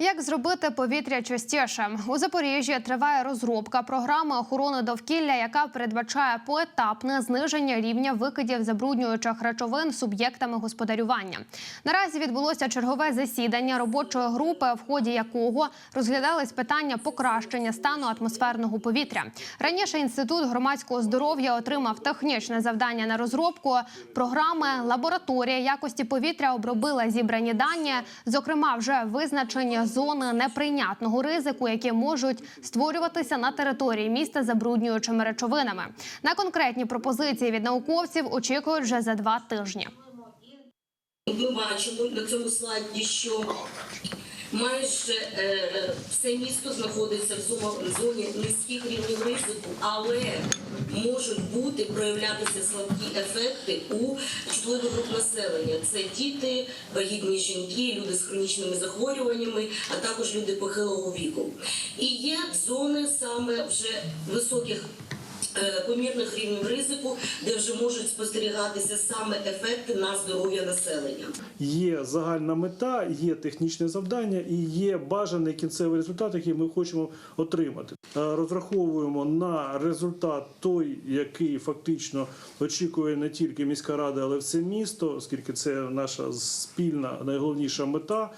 Як зробити повітря чистішим? У Запоріжжі триває розробка програми охорони довкілля, яка передбачає поетапне зниження рівня викидів забруднюючих речовин суб'єктами господарювання. Наразі відбулося чергове засідання робочої групи, в ході якого розглядались питання покращення стану атмосферного повітря. Раніше інститут громадського здоров'я отримав технічне завдання на розробку програми. Лабораторія якості повітря обробила зібрані дані, зокрема, вже визначені зони неприйнятного ризику, які можуть створюватися на території міста забруднюючими речовинами. На конкретні пропозиції від науковців очікують вже за два тижні. Ми бачимо на цьому слайді, що майже е, все місто знаходиться в зоні, низьких рівнів ризику, але можуть бути проявлятися слабкі ефекти у чутливих груп населення. Це діти, вагітні жінки, люди з хронічними захворюваннями, а також люди похилого віку. І є зони саме вже високих. Е, Помірних рівнів ризику, де вже можуть спостерігатися саме ефекти на здоров'я населення. Є загальна мета, є технічне завдання і є бажаний кінцевий результат, який ми хочемо отримати. Е, Розраховуємо на результат той, який фактично очікує не тільки міська рада, але все місто, оскільки це наша спільна найголовніша мета.